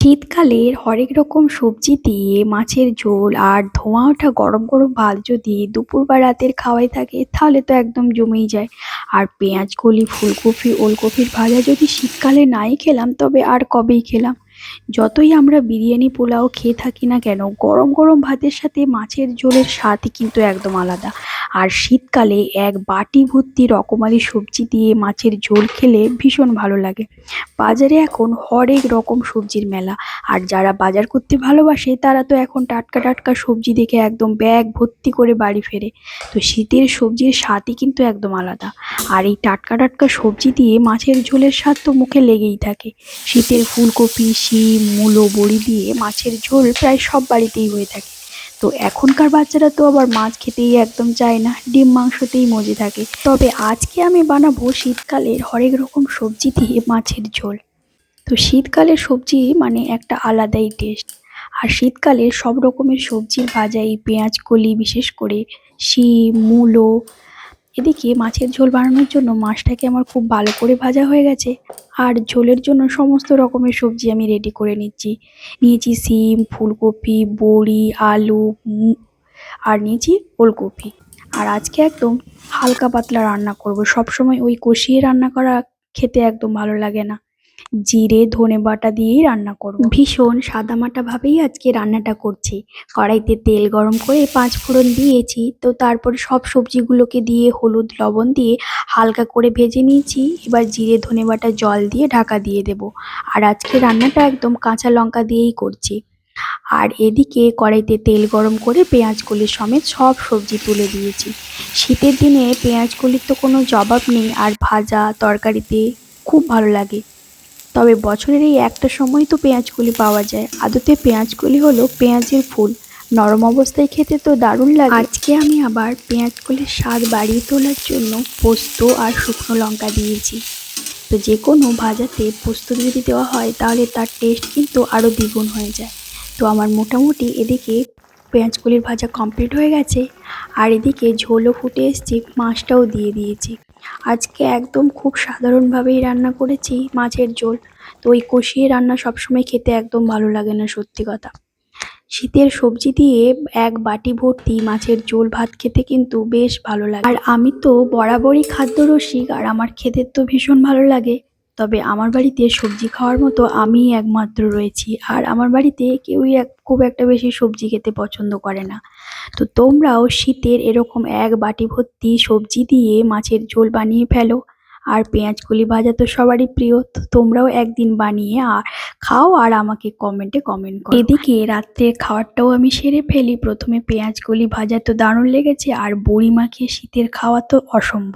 শীতকালের হরেক রকম সবজি দিয়ে মাছের ঝোল আর ধোঁয়া ওঠা গরম গরম ভাত যদি দুপুর বা রাতের খাওয়াই থাকে, তাহলে তো একদম জমেই যায়। আর পেঁয়াজ, কলি, ফুলকপি, ওলকপির ভাজা যদি শীতকালে নাই খেলাম, তবে আর কবেই খেলাম? যতই আমরা বিরিয়ানি, পোলাও খেয়ে থাকি না কেন, গরম গরম ভাতের সাথে মাছের ঝোলের স্বাদই কিন্তু একদম আলাদা। আর শীতকালে এক বাটি ভর্তি রকমারি সবজি দিয়ে মাছের ঝোল খেলে ভীষণ ভালো লাগে। বাজারে এখন হরেক রকম সবজির মেলা। আর যারা বাজার করতে ভালোবাসে, তারা তো এখন টাটকা টাটকা সবজি দেখে একদম ব্যাগ ভর্তি করে বাড়ি ফেরে। তো শীতের সবজির স্বাদই কিন্তু একদম আলাদা। আর এই টাটকা টাটকা সবজি দিয়ে মাছের ঝোলের স্বাদ তো মুখে লেগেই থাকে। শীতের ফুলকপি শিম মূলো, বড়ি দিয়ে মাছের ঝোল প্রায় সব বাড়িতেই হয়ে থাকে। তো এখনকার বাচ্চারা তো আবার মাছ খেতেই একদম চায় না, ডিম মাংসতেই মজে থাকে। তবে আজকে আমি বানাবো শীতকালের হরেক রকম সবজি দিয়ে মাছের ঝোল। তো শীতকালের সবজি মানে একটা আলাদাই টেস্ট আর শীতকালে সব রকমের সবজির ভাজা এই পেঁয়াজ, কলি বিশেষ করে শিম, মূলো এদিকে মাছের ঝোল বানানোর জন্য মাছটাকে আমার খুব ভালো করে ভাজা হয়ে গেছে। আর ঝোলের জন্য সমস্ত রকমের সবজি আমি রেডি করে নিচ্ছি। নিয়েছি সিম, ফুলকপি, বড়ি, আলু আর নিয়েছি ওলকপি। আর আজকে একদম হালকা পাতলা রান্না করব। সব সময় ওই কষিয়ে রান্না করা খেতে একদম ভালো লাগে না। জিরে, ধনে বাটা দিয়েই রান্না করব। ভীষণ সাদামাটা ভাবেই আজকে রান্নাটা করছি। কড়াইতে তেল গরম করে পাঁচ ফোড়ন দিয়েছি, তো তারপর সব সবজিগুলোকে দিয়ে হলুদ, লবণ দিয়ে হালকা করে ভেজে নিয়েছি। এবার জিরে, ধনে বাটা, জল দিয়ে ঢাকা দিয়ে দেব। আর আজকে রান্নাটা একদম কাঁচা লঙ্কা দিয়েই করছি। আর এদিকে কড়াইতে তেল গরম করে পেঁয়াজ কলি সমেত সব সবজি তুলে দিয়েছি। শীতের দিনে পেঁয়াজ কলির তো কোনো জবাব নেই, আর ভাজা তরকারিতে খুব ভালো লাগে। তবে বছরের এই একটা সময় তো পেঁয়াজকলি পাওয়া যায়। আদতে পেঁয়াজকলি হলো পেঁয়াজের ফুল। নরম অবস্থায় খেতে তো দারুণ লাগে। আজকে আমি আবার পেঁয়াজকলির স্বাদ বাড়িয়ে তোলার জন্য পোস্ত আর শুকনো লঙ্কা দিয়েছি। তো যে কোনো ভাজাতে পোস্ত যদি দেওয়া হয়, তাহলে তার টেস্ট কিন্তু আরও দ্বিগুণ হয়ে যায়। তো আমার মোটামুটি এদিকে পেঁয়াজকলির ভাজা কমপ্লিট হয়ে গেছে। আর এদিকে ঝোলও ফুটে এসছে, মাছটাও দিয়ে দিয়েছি। আজকে একদম খুব সাধারণভাবেই রান্না করেছি মাছের ঝোল। তো ওই কষিয়ে রান্না সবসময় খেতে একদম ভালো লাগে না, সত্যি কথা। শীতের সবজি দিয়ে এক বাটি ভর্তি মাছের ঝোল ভাত খেতে কিন্তু বেশ ভালো লাগে। আর আমি তো বরাবরই খাদ্য রসিক আর আমার খেতে তো ভীষণ ভালো লাগে। তবে আমার বাড়িতে সবজি খাওয়ার মতো আমিই একমাত্র রয়েছি। আর আমার বাড়িতে কেউই এক, খুব একটা বেশি সবজি খেতে পছন্দ করে না। তো তোমরাও শীতের এরকম এক বাটি ভর্তি সবজি দিয়ে মাছের ঝোল বানিয়ে ফেলো। আর পেঁয়াজ কলি ভাজা তো সবারই প্রিয়। তো তোমরাও একদিন বানিয়ে আর খাও আর আমাকে কমেন্টে কমেন্ট করো। এদিকে রাত্রের খাবারটাও আমি সেরে ফেলি। প্রথমে পেঁয়াজ কলি ভাজা তো দারুণ লেগেছে। আর বড়ি মাখিয়ে শীতের খাওয়া তো অসম্ভব।